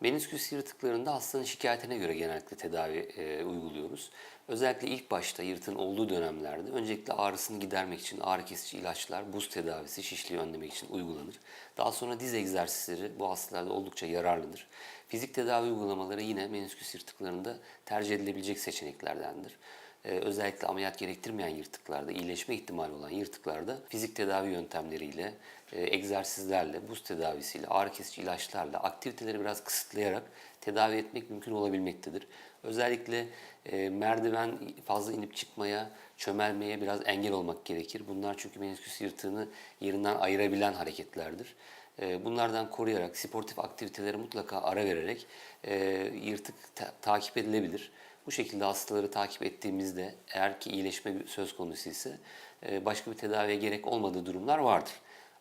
Menisküs yırtıklarında hastanın şikayetine göre genellikle tedavi e, uyguluyoruz. Özellikle ilk başta yırtığın olduğu dönemlerde öncelikle ağrısını gidermek için ağrı kesici ilaçlar, buz tedavisi, şişliği önlemek için uygulanır. Daha sonra diz egzersizleri bu hastalarda oldukça yararlıdır. Fizik tedavi uygulamaları yine menisküs yırtıklarında tercih edilebilecek seçeneklerdendir. Ee, özellikle ameliyat gerektirmeyen yırtıklarda, iyileşme ihtimali olan yırtıklarda fizik tedavi yöntemleriyle, e, egzersizlerle, buz tedavisiyle, ağrı kesici ilaçlarla aktiviteleri biraz kısıtlayarak tedavi etmek mümkün olabilmektedir. Özellikle e, merdiven fazla inip çıkmaya, çömelmeye biraz engel olmak gerekir. Bunlar çünkü menisküs yırtığını yerinden ayırabilen hareketlerdir. E, Bunlardan koruyarak, sportif aktivitelere mutlaka ara vererek yırtık ta- takip edilebilir. Bu şekilde hastaları takip ettiğimizde eğer ki iyileşme söz konusu ise e, başka bir tedaviye gerek olmadığı durumlar vardır.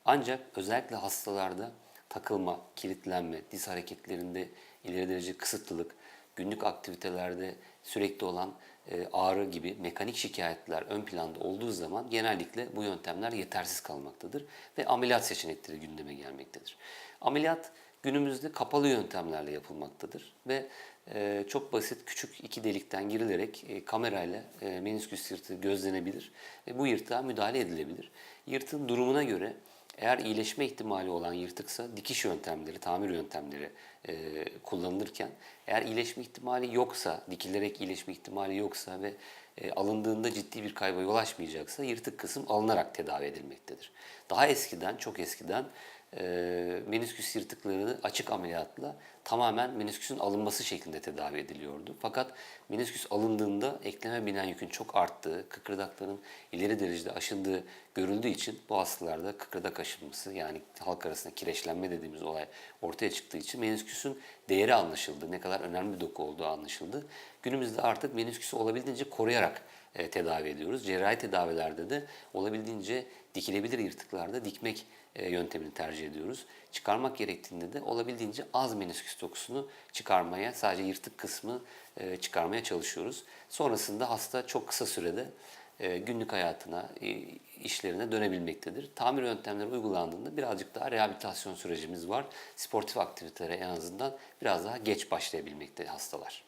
Ancak özellikle hastalarda takılma, kilitlenme, diz hareketlerinde ileri derece kısıtlılık, günlük aktivitelerde sürekli olan e, ağrı gibi mekanik şikayetler ön planda olduğu zaman genellikle bu yöntemler yetersiz kalmaktadır ve ameliyat seçenekleri gündeme gelmektedir. Ameliyat günümüzde kapalı yöntemlerle yapılmaktadır ve e, çok basit küçük iki delikten girilerek e, kamerayla e, menisküs yırtığı gözlenebilir ve bu yırtığa müdahale edilebilir. Yırtığın durumuna göre eğer iyileşme ihtimali olan yırtıksa dikiş yöntemleri, tamir yöntemleri e, kullanılırken eğer iyileşme ihtimali yoksa, dikilerek iyileşme ihtimali yoksa ve e, alındığında ciddi bir kayba yol açmayacaksa yırtık kısım alınarak tedavi edilmektedir. Daha eskiden, çok eskiden e, menisküs yırtıklarını açık ameliyatla tamamen menisküsün alınması şeklinde tedavi ediliyordu. Fakat menisküs alındığında ekleme binen yükün çok arttığı, kıkırdakların ileri derecede aşındığı görüldüğü için bu hastalarda kıkırdak aşınması yani halk arasında kireçlenme dediğimiz olay ortaya çıktığı için menisküsün değeri anlaşıldı. Ne kadar önemli bir doku olduğu anlaşıldı. Günümüzde artık menisküsü olabildiğince koruyarak e, tedavi ediyoruz. Cerrahi tedavilerde de olabildiğince dikilebilir yırtıklarda dikmek e, yöntemini tercih ediyoruz. Çıkarmak gerektiğinde de olabildiğince az menisküs dokusunu çıkarmaya, sadece yırtık kısmı e, çıkarmaya çalışıyoruz. Sonrasında hasta çok kısa sürede e, günlük hayatına, e, işlerine dönebilmektedir. Tamir yöntemleri uygulandığında birazcık daha rehabilitasyon sürecimiz var. Sportif aktivitelere en azından biraz daha geç başlayabilmekte hastalar.